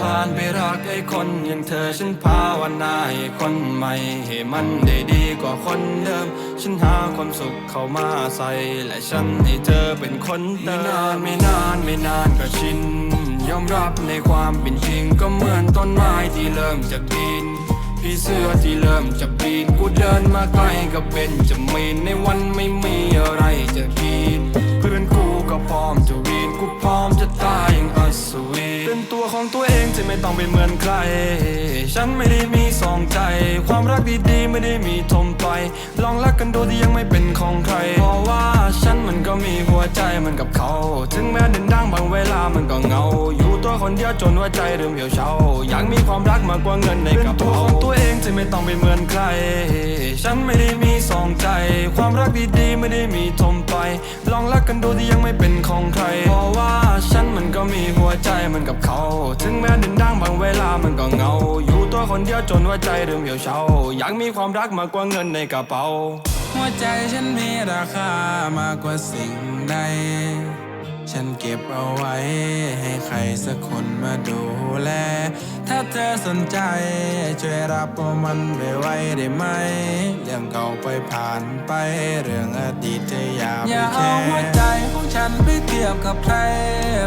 ผ่านไปรักไอ้คนอย่างเธอฉันภาวนาให้คนใหม่ให้มันได้ดีกว่าคนเดิม ฉันหาความสุขเข้ามาใส่ และฉันให้เธอเป็นคนเดิมไม่นานไม่นานไม่นานก็ชิน ยอมรับในความเป็นจริงก็เหมือนต้นไม้ที่เริ่มจะปีนพี่เสื้อที่เริ่มจะปีนกูเดินมาใกล้ก็เป็นจะมีนในวันไม่มีอะไรจะกินเพื่อนกูก็พร้อมจะวีน กูพร้อมจะตายอย่างอัศวินเป็นตัวของตัวเองจะไม่ต้องไปเหมือนใคร ฉันไม่ได้มีสองใจ ความรักดีๆไม่ได้มีทมไป ลองรักกันดูที่ยังไม่เป็นของใคร เพราะว่าฉันมันก็มีหัวใจเหมือนกับเขา ถึงแม้เดินดังบางเวลามันก็เงา อยู่ตัวคนเดียวจนหัวใจเริ่มเหี่ยวเฉาอยากมีความรักมากกว่าเงินในกระเป๋าเป็นตัวของตัวเองจะไม่ต้องไปเหมือนใคร ฉันไม่ได้มีสองใจ ความรักดีๆไม่ได้มีทมไป ลองรักกันดูที่ยังไม่เป็นของใครเพราะ็มีหัวใจเหมือนกับเขา ถึงแม้ดินดังบางเวลามันก็เงา อยู่ตัวคนเดียวจนว่าใจเริ่มเหี่ยวเฉาอยากมีความรักมากกว่าเงินในกระเป๋า หัวใจฉันมีราคามากกว่าสิ่งใด ฉันเก็บเอาไว้ ให้ใครสักคนมาดูแล ถ้าเธอสนใจ ช่วยรับเอามันไปไว้ได้ไหม เรื่องเก่าไปผ่านไป เรื่องอดีตเธออย่าไปอย่าเอาหัวใจของฉันไปเทียบกับใคร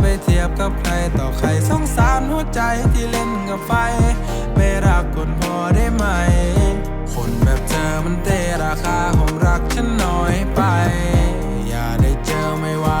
ไปเทียบกับใครต่อใครสงสารหัวใจที่เล่นกับไฟ ไม่รักคนพอได้ไหม คนแบบเธอมันเตะราคาของรักฉันน้อยไป อย่าได้เจอไม่ว่า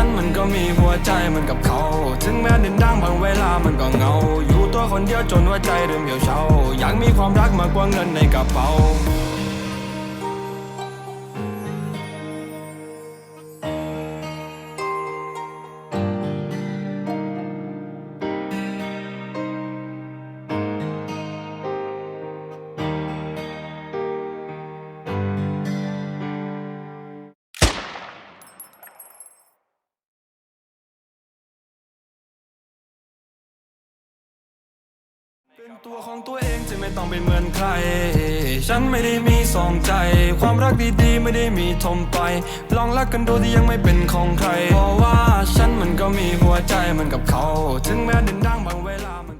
น ก็มีหัวใจเหมือนกับเขา ถึงแม้ดินดังบางเวลามันก็เงา อยู่ตัวคนเดียวจนว่าใจเริ่มเหี่ยวเฉาอยากมีความรักมากกว่าเงินในกระเป๋า เป็นตัวของตัวเองจะไม่ต้องไปเหมือนใคร ฉันไม่ได้มีสองใจ ความรักดีๆ ไม่ได้มีทมไป ลองรักกันดูที่ยังไม่เป็นของใคร เพราะว่าฉันมันก็มีหัวใจเหมือนกับเขา ถึงแม้ดินดังบางเวลา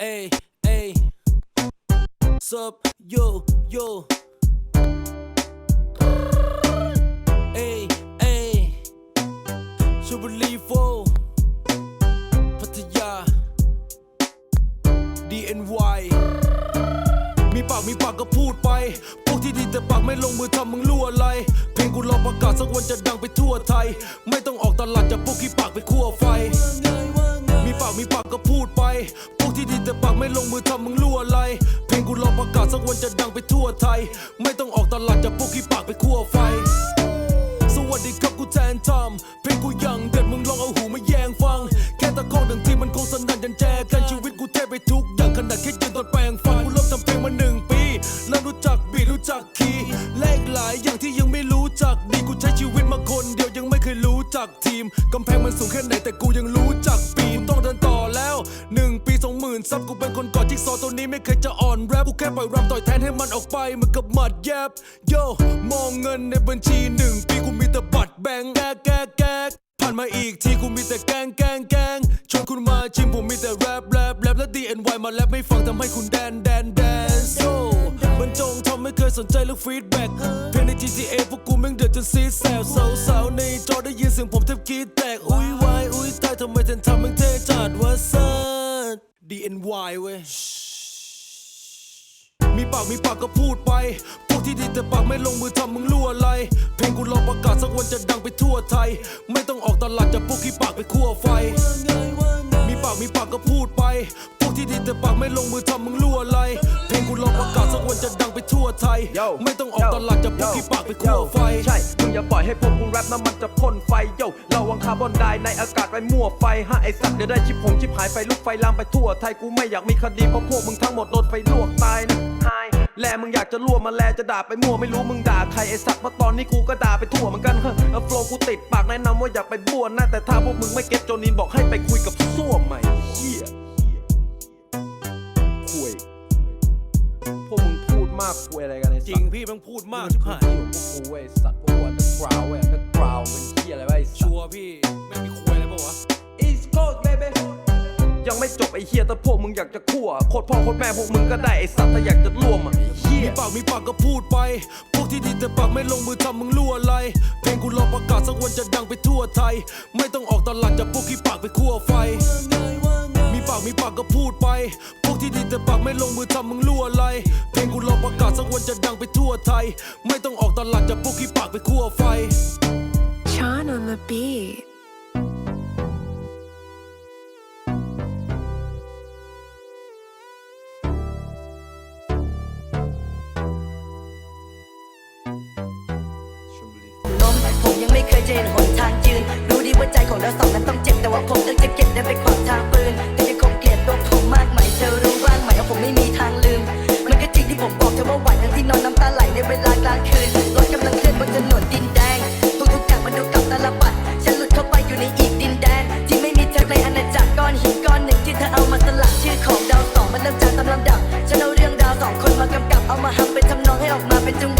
มันก็ Ay. Sup, yo, yo. Ay, ay. ชลบุรีโฟพัทยา DNY มีปากมีปากก็พูดไป พวกที่ดีแต่ปากไม่ลงมือทำมึงรั่วอะไร เพลงกูรอประกาศสักวันจะดังไปทั่วไทย ไม่ต้องออกตลาดจากพวกที่ปากไปคั่วไฟ มีปากก็พูดไป พวกที่ดีแต่ปากไม่ลงมือทำมึงรั่วอะไร เพลงกูรอประกาศสักวันจะดังไปทั่วไทย ไม่ต้องออกตลาดจากพวกที่ปากไปคั่วไฟ สวัสดีครับกูแทนทอมเพลงกูยังเด็ดมึงลองเอาหูมาแยงฟัง แค่ตะโกนดังทีมันคงสนั่นยันแจกันชีวิตกูเทไปทุกอย่างขนาดแค่ยืนตอนแปลงฟันกูเริ่มทำเพลงมาหนึ่งปีเริ่มรู้จักบีรู้จักคีย์และอีกหลายอย่างที่ยังไม่รู้จักดีกูใช้ชีวิตมาคนเดียวยังไม่เคยรู้จักทีมกำแพงมันสูงแค่ไหนแต่กูยังรู้จักปี ซับกูเป็นคนก่อจิ๊กซอตัวนี้ไม่เคยจะอ่อนแรปกูแค่ปล่อยรำต่อยแทนให้มันออกไปเหมือนกับหมัดแยบโยมองเงินในบัญชีหนึ่งปีกูมีแต่บัตรแบงแกกแกกแกกผ่านมาอีกทีกูมีแต่แกงแกงแกงชวนคุณมาชิมผมมีแต่แรปแรปแรปและ DNY มาแรปไม่ฟังทำให้คุณแดนแดนแดนโซบรรจงทำไม่เคยสนใจเรื่องฟีดแบ็กเพลงใน GTA พวกกูแม่งเดือดจนซีดแซวสาวๆในจอได้ยินเสียงผมแทบกรีดแตกอุ้ย DNY เว้ย มีปากมีปากก็พูดไป พวกที่ดีแต่ปากไม่ลงมือทำมึงรั่วอะไร เพลงกูรอประกาศสักวันจะดังไปทั่วไทย ไม่ต้องออกตลาดจะพวกที่ปากไปคั่วไฟ ปากมีปากก็พูดไป พวกที่ดีแต่ปากไม่ลงมือทำมึงรั่วอะไร เพลงกูรองประกาศสักวันจะดังไปทั่วไทย Yo ไม่ต้องออกตลาดจะพวกที่ปากไปคั่วไฟ ใช่ มึงอย่าปล่อยให้พวกกูแรปน้ำมันจะพ่นไฟโยเราวังคาร์บอนไดในอากาศไปมั่วไฟฮะไอสัตว์เดี๋ยวได้ชิบหงชิบหายไฟลุกไฟลามไปทั่วไทยกูไม่อยากมีคดีเพราะพวกมึงทั้งหมดโดนไฟลวกตายนะ แลมึงอยากจะรั่วมาแลจะด่าไปมั่วไม่รู้มึงด่าใครไอสัตว์เพราะตอนนี้กูก็ด่าไปทั่วเหมือนกันเฮ้ยโฟล์กูติดปากแนะนำว่าอย่าไปบ้วนนะแต่ถ้าพวกมึงไม่เก็ตโจนินบอกให้ไปคุยกับส้วมใหม่เหี้ยคุยพวกมึงพูดมากคุยอะไรกันไอสัตว์จริงพี่มันพูดมากชิบหายที่ของพวกกูเว้สัตว์พวกกูอันเดอร์กราวเว้ยอันเดอร์กราวเป็นที่อะไรวะไอ้สัชัตว์วร์พี่ ไม่จบไอ้เฮียแต่พวกมึงอยากจะคั่วโคตรพ่อโคตรแม่พวกมึงก็ได้ไอ้สัตว์ถ้าอยากจะร่วมอะไอ้เฮียมีปากมีปากก็พูดไป พวกที่ดีแต่ปากไม่ลงมือทำมึงรั่วอะไร เพลงกูรอประกาศสักวันจะดังไปทั่วไทย ไม่ต้องออกตลาดจากพวกที่ปากไปคั่วไฟ มีปากมีปากก็พูดไป พวกที่ดีแต่ปากไม่ลงมือทำมึงรั่วอะไร เพลงกูรอประกาศสักวันจะดังไปทั่วไทย ไม่ต้องออกตลาดจากพวกที่ปากไปคั่วไฟ Sean on the beat. รู้ดีว่าใจของเราสองนั้นต้องเจ็บแต่ว่าผมเลือกจะเก็บได้ไปขวางทางปืนเธอจะคงเกลียดตัวผมมากไหมเธอรู้บ้างไหมว่าผมไม่มีทางลืม มันก็จริงที่ผมบอกเธอว่าไหวทั้งที่นอนน้ำตาไหลในเวลากลางคืนรถกำลังเคลื่อนบนถนนดินแดงทุกๆอย่างมันดูกับตาลปัดฉันหลุดเข้าไปอยู่ในอีกดินแดน ที่ไม่มีเธอในอาณาจักรก้อนหินก้อนหนึ่งที่เธอเอามาสลักชื่อของดาวสองมันเริ่มจากตามลำดับฉันเอาเรื่องดาวสองคนมากำกับเอามาทำเป็นทำนองให้ออกมาเป็นจังหวะ